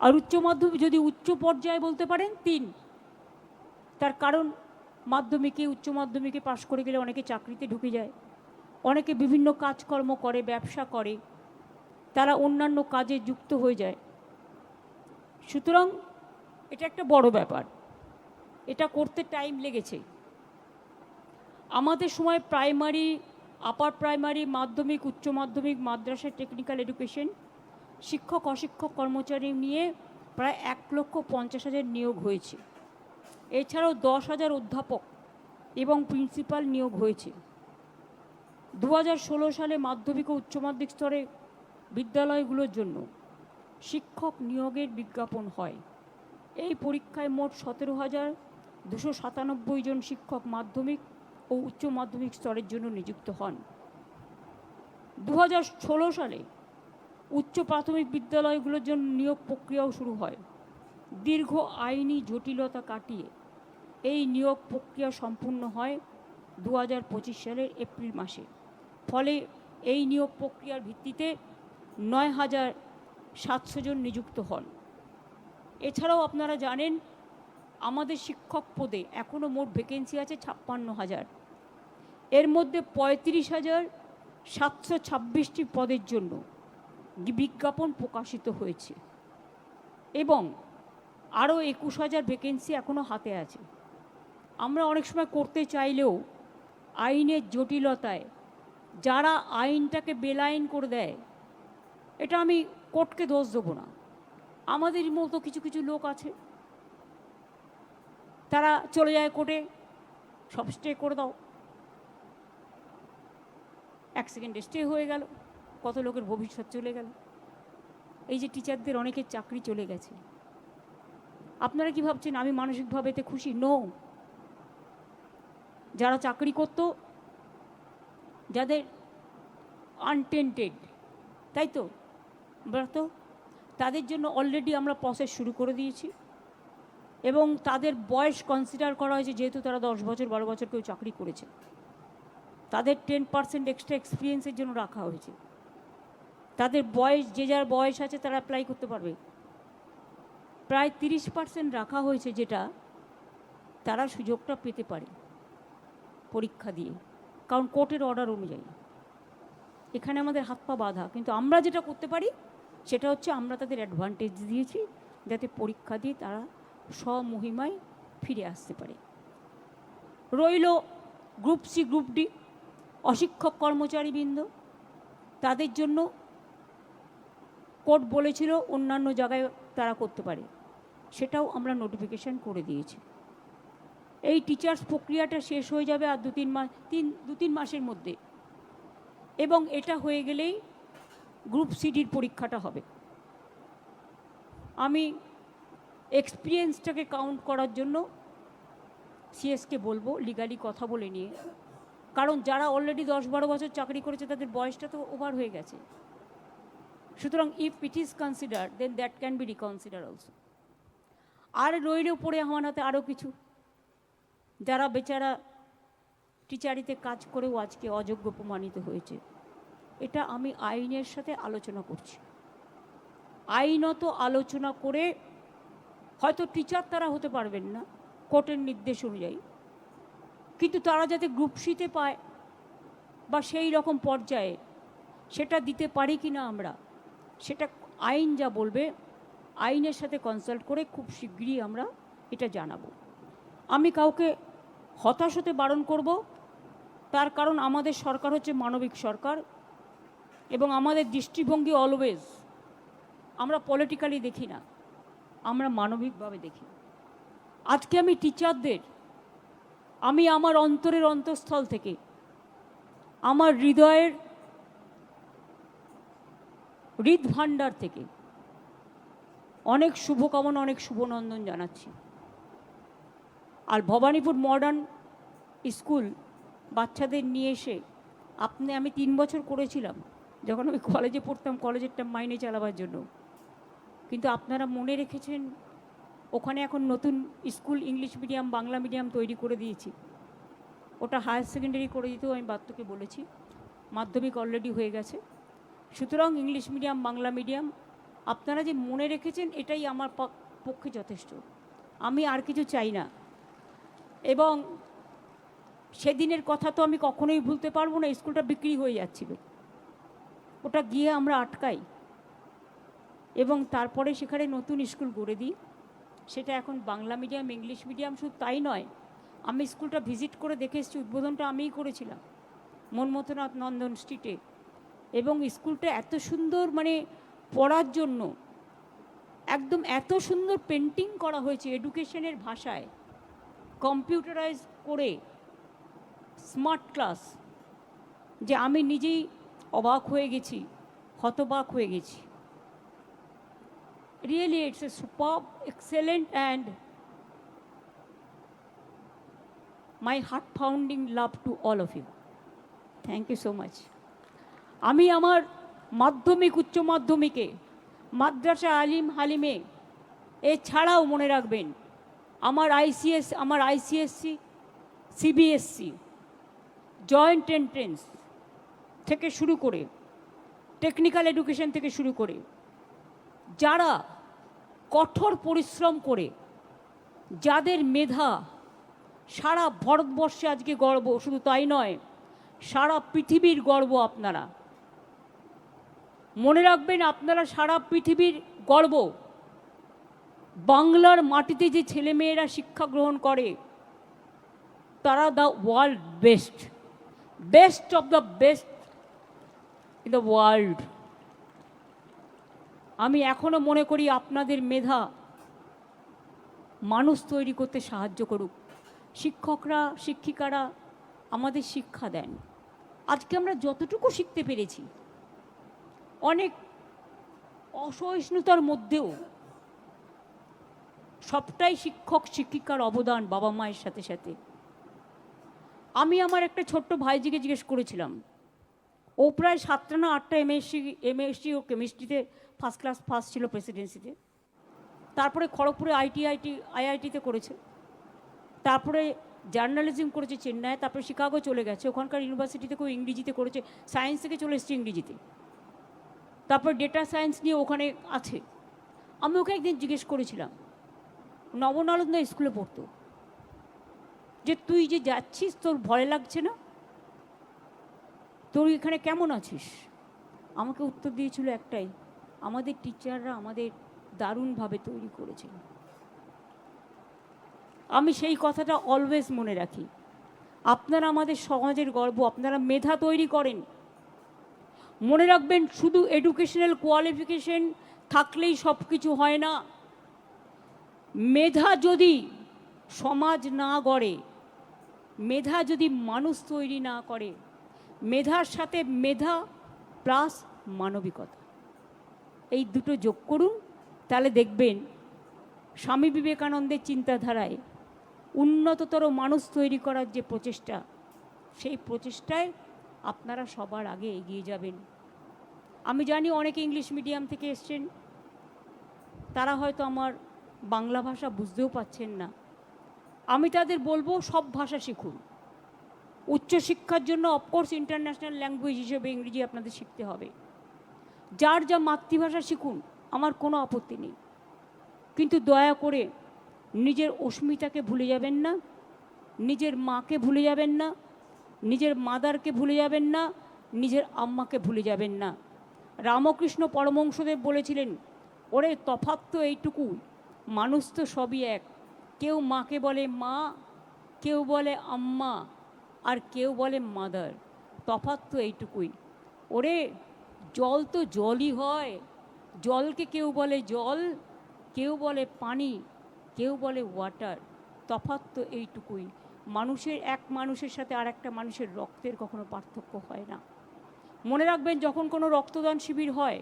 আর উচ্চ মাধ্যমিক যদি উচ্চ পর্যায়ে বলতে পারেন, তিন। তার কারণ, মাধ্যমিকে, উচ্চ মাধ্যমিকে পাশ করে গেলে অনেকে চাকরিতে ঢুকে যায়। অনেকে বিভিন্ন কাজকর্ম করে, ব্যবসা করে। তারা অন্যান্য কাজে যুক্ত হয়ে যায়। সুতরাং, এটা একটা বড় ব্যাপার। এটা করতে টাইম লেগেছে। আমাদের সময় প্রাইমারি আপার প্রাইমারি মাধ্যমিক, উচ্চ মাধ্যমিক মাদ্রাসা টেকনিক্যাল এডুকেশন শিক্ষক, অশিক্ষক, কর্মচারী নিয়ে প্রায় এক লক্ষ পঞ্চাশ হাজার নিয়োগ হয়েছে। এছাড়াও দশ হাজার অধ্যাপক এবং প্রিন্সিপাল নিয়োগ হয়েছে। দু সালে মাধ্যমিক ও উচ্চ মাধ্যমিক স্তরে বিদ্যালয়গুলোর জন্য শিক্ষক নিয়োগের বিজ্ঞাপন হয়। এই পরীক্ষায় মোট সতেরো হাজার দুশো সাতানব্বই জন শিক্ষক মাধ্যমিক ও উচ্চ মাধ্যমিক স্তরের জন্য নিযুক্ত হন। দু সালে উচ্চ প্রাথমিক বিদ্যালয়গুলোর জন্য নিয়োগ প্রক্রিয়াও শুরু হয়। দীর্ঘ আইনি জটিলতা কাটিয়ে এই নিয়োগ প্রক্রিয়া সম্পূর্ণ হয় দু হাজার পঁচিশ সালের এপ্রিল মাসে। ফলে এই নিয়োগ প্রক্রিয়ার ভিত্তিতে নয় হাজার সাতশো জন নিযুক্ত হন। এছাড়াও আপনারা জানেন, আমাদের শিক্ষক পদে এখনও মোট ভ্যাকেন্সি আছে ছাপ্পান্ন হাজার। এর মধ্যে পঁয়ত্রিশ হাজার সাতশো ছাব্বিশটি পদের জন্য বিজ্ঞাপন প্রকাশিত হয়েছে। এবং আরও একুশ হাজার ভ্যাকেন্সি এখনও হাতে আছে। আমরা অনেক সময় করতে চাইলেও আইনের জটিলতায় যারা আইনটাকে বেলাইন করে দেয়, এটা আমি কোর্টকে দোষ দেবো না। আমাদের মতো কিছু কিছু লোক আছে, তারা চলে যায় কোর্টে, সব স্টে করে দাও। এক সেকেন্ডে স্টে হয়ে গেল। কত লোকের ভবিষ্যৎ চলে গেল। এই যে টিচারদের অনেকের চাকরি চলে গেছে। আপনারা কি ভাবছেন আমি মানসিকভাবে এতে খুশি? নো যারা চাকরি করত, যাদের আনটেন্টেড তাই তো? তো, তাদের জন্য অলরেডি আমরা প্রসেস শুরু করে দিয়েছি। এবং তাদের বয়স কনসিডার করা হয়েছে, যেহেতু তারা দশ বছর, বারো বছর কেউ চাকরি করেছে। তাদের টেন পার্সেন্ট এক্সট্রা এক্সপিরিয়েন্সের জন্য রাখা হয়েছে। তাদের বয়স, যে যার বয়স আছে তারা অ্যাপ্লাই করতে পারবে। প্রায় তিরিশ পার্সেন্ট রাখা হয়েছে যেটা তারা সুযোগটা পেতে পারে পরীক্ষা দিয়ে। কারণ কোর্টের অর্ডার অনুযায়ী। এখানে আমাদের হাত পা বাঁধা। কিন্তু আমরা যেটা করতে পারি, সেটা হচ্ছে আমরা তাদের অ্যাডভান্টেজ দিয়েছি যাতে পরীক্ষা দিয়ে তারা স্বমহিমায় ফিরে আসতে পারে। রইল গ্রুপ সি গ্রুপ ডি অশিক্ষক কর্মচারীবৃন্দ। তাদের জন্য কোর্ট বলেছিল অন্যান্য জায়গায় তারা করতে পারে। সেটাও আমরা নোটিফিকেশান করে দিয়েছি। এই টিচার্স প্রক্রিয়াটা শেষ হয়ে যাবে আর দু তিন মাস তিন দু তিন মাসের মধ্যে। এবং এটা হয়ে গেলেই গ্রুপ সিডির পরীক্ষাটা হবে। আমি এক্সপিরিয়েন্সটাকে কাউন্ট করার জন্য সিএসকে বলব লিগালি কথা বলে নিয়ে। কারণ যারা অলরেডি দশ বারো বছর চাকরি করেছে, তাদের বয়সটা তো ওভার হয়ে গেছে। সুতরাং if it is consider then that can be reconsider also আর রইলেও পড়ে আমার হাতে আরও কিছু। যারা বেচারা টিচারিতে কাজ করেও আজকে অযোগ্য প্রমাণিত হয়েছে, এটা আমি আইনের সাথে আলোচনা করছি। আইনত আলোচনা করে হয়তো টিচার তারা হতে পারবেন না কোর্টের নির্দেশ অনুযায়ী। কিন্তু তারা যাতে গ্রুপ সিতে পায় বা সেই রকম পর্যায়ে সেটা দিতে পারি কি না আমরা সেটা আইন যা বলবে, আইনের সাথে কনসাল্ট করে খুব শীঘ্রই আমরা এটা জানাব। আমি কাউকে হতাশ হতে বারণ করব, তার কারণ আমাদের সরকার হচ্ছে মানবিক সরকার এবং আমাদের দৃষ্টিভঙ্গি অলওয়েজ আমরা পলিটিক্যালি দেখি না, আমরা মানবিকভাবে দেখি। আজকে আমি টিচারদের আমি আমার অন্তরের অন্তঃস্থল থেকে, আমার হৃদয়ের হৃদ ভাণ্ডার থেকে। অনেক শুভকামনা, অনেক শুভনন্দন জানাচ্ছি। আর ভবানীপুর মডার্ন স্কুল বাচ্চাদের নিয়ে এসে আপনি, আমি তিন বছর করেছিলাম, যখন আমি কলেজে পড়তাম কলেজেরটা মাইনে চালাবার জন্য। কিন্তু আপনারা মনে রেখেছেন, ওখানে এখন নতুন school English medium Bangla medium তৈরি করে দিয়েছি। ওটা হায়ার সেকেন্ডারি করে দিতেও আমি বাত্যকে বলেছি। মাধ্যমিক অলরেডি হয়ে গেছে। সুতরাং ইংলিশ মিডিয়াম, বাংলা মিডিয়াম, আপনারা যে মনে রেখেছেন, এটাই আমার পক্ষে যথেষ্ট। আমি আর কিছু চাই না। এবং সেদিনের কথা তো আমি কখনোই ভুলতে পারব না, স্কুলটা বিক্রি হয়ে যাচ্ছিল। ওটা গিয়ে আমরা আটকাই। এবং তারপরে সেখানে নতুন স্কুল গড়ে দিই। সেটা এখন বাংলা মিডিয়াম, ইংলিশ মিডিয়াম শুধু তাই নয়, আমি স্কুলটা ভিজিট করে দেখে এসেছি, উদ্বোধনটা আমিই করেছিলাম। মনমথনাথ নন্দন স্ট্রিটে। এবং স্কুলটা এত সুন্দর মানে পড়ার জন্য, একদম এত সুন্দর পেন্টিং করা হয়েছে এডুকেশনের ভাষায় কম্পিউটারাইজ করে স্মার্ট ক্লাস যে আমি নিজেই অবাক হয়ে গেছি, হতবাক হয়ে গেছি। Really it's a super excellent and my heart founding love to all of you thank you so much আমি আমার মাধ্যমিক, উচ্চ মাধ্যমিকে মাদ্রাসা আলিম হালিমে এছাড়াও মনে রাখবেন, আমার আইসিএস, আমার আইসিএসসি, সিবিএসসি, জয়েন্ট এন্ট্রেন্স থেকে শুরু করে, টেকনিক্যাল এডুকেশন থেকে শুরু করে, যারা কঠোর পরিশ্রম করে, যাদের মেধা সারা ভারতবর্ষে আজকে গর্ব, শুধু তাই নয়, সারা পৃথিবীর গর্ব আপনারা। মনে রাখবেন আপনারা সারা পৃথিবীর গর্ব, বাংলার মাটিতে যে ছেলেমেয়েরা শিক্ষা গ্রহণ করে, তারা the world best best of the best in the world. আমি এখনও মনে করি আপনাদের মেধা মানুষ তৈরি করতে সাহায্য করুক। শিক্ষকরা, শিক্ষিকারা আমাদের শিক্ষা দেন। আজকে আমরা যতটুকু শিখতে পেরেছি অনেক অসহিষ্ণুতার মধ্যেও সবটাই শিক্ষক, শিক্ষিকার অবদান বাবা মায়ের সাথে সাথে। আমি আমার একটা ছোট্ট ভাইজিকে জিজ্ঞেস করেছিলাম, ও প্রায় সাতটা না আটটা এমএসসি এমএসসি ও কেমিস্ট্রিতে ফার্স্ট ক্লাস ফার্স্ট ছিল প্রেসিডেন্সিতে তারপরে খড়গপুরে আইটি আইটি আইআইটিতে করেছে। তারপরে জার্নালিজম করেছে চেন্নাই তারপরে শিকাগো চলে গেছে। ওখানকার ইউনিভার্সিটি থেকেও ইংরেজিতে করেছে। সায়েন্স থেকে চলে এসছে ইংরেজিতে। তারপর ডেটা সায়েন্স নিয়ে ওখানে আছে। আমি ওকে একদিন জিজ্ঞেস করেছিলাম নবনালন্দা স্কুলে পড়তো। যে তুই যে যাচ্ছিস, তোর ভয় লাগছে না? তোর এখানে কেমন আছিস? আমাকে উত্তর দিয়েছিল একটাই, আমাদের টিচাররা আমাদের দারুণভাবে তৈরি করেছেন আমি সেই কথাটা অলওয়েজ মনে রাখি। আপনারা আমাদের সমাজের গর্ব, আপনারা মেধা তৈরি করেন। মনে রাখবেন, শুধু এডুকেশনাল কোয়ালিফিকেশন থাকলেই সব কিছু হয় না। মেধা যদি সমাজ না গড়ে, মেধা যদি মানুষ তৈরি না করে, মেধার সাথে মেধা প্লাস মানবিকতা। এই দুটো যোগ করুন, তাহলে দেখবেন স্বামী বিবেকানন্দের চিন্তাধারায় উন্নততর মানুষ তৈরি করার যে প্রচেষ্টা, সেই প্রচেষ্টায় আপনারা সবার আগে এগিয়ে যাবেন। আমি জানি অনেকে ইংলিশ মিডিয়াম থেকে এসছেন। তারা হয়তো আমার বাংলা ভাষা বুঝতেও পাচ্ছেন না। আমি তাদের বলব, সব ভাষা শিখুন। উচ্চশিক্ষার জন্য অফকোর্স ইন্টারন্যাশনাল ল্যাঙ্গুয়েজ হিসেবে ইংরেজি আপনাদের শিখতে হবে। যার যা মাতৃভাষা শিখুন, আমার কোনো আপত্তি নেই। কিন্তু দয়া করে, নিজের অস্মিতাকে ভুলে যাবেন না, নিজের মাকে ভুলে যাবেন না, নিজের মাদারকে ভুলে যাবেন না, নিজের আম্মাকে ভুলে যাবেন না। রামকৃষ্ণ পরমংশদেব বলেছিলেন, ওরে তফাৎ তো এইটুকু, মানুষ তো সবই এক। কেউ মাকে বলে মা, কেউ বলে আম্মা, আর কেউ বলে মাদার। তফাৎ তো এইটুকুই। ওরে, জল তো জলই হয়। জলকে কেউ বলে জল, কেউ বলে পানি, কেউ বলে ওয়াটার। তফাৎ তো এইটুকুই। মানুষের এক মানুষের সাথে আর একটা মানুষের রক্তের কখনো পার্থক্য হয় না। মনে রাখবেন যখন কোনো রক্তদান শিবির হয়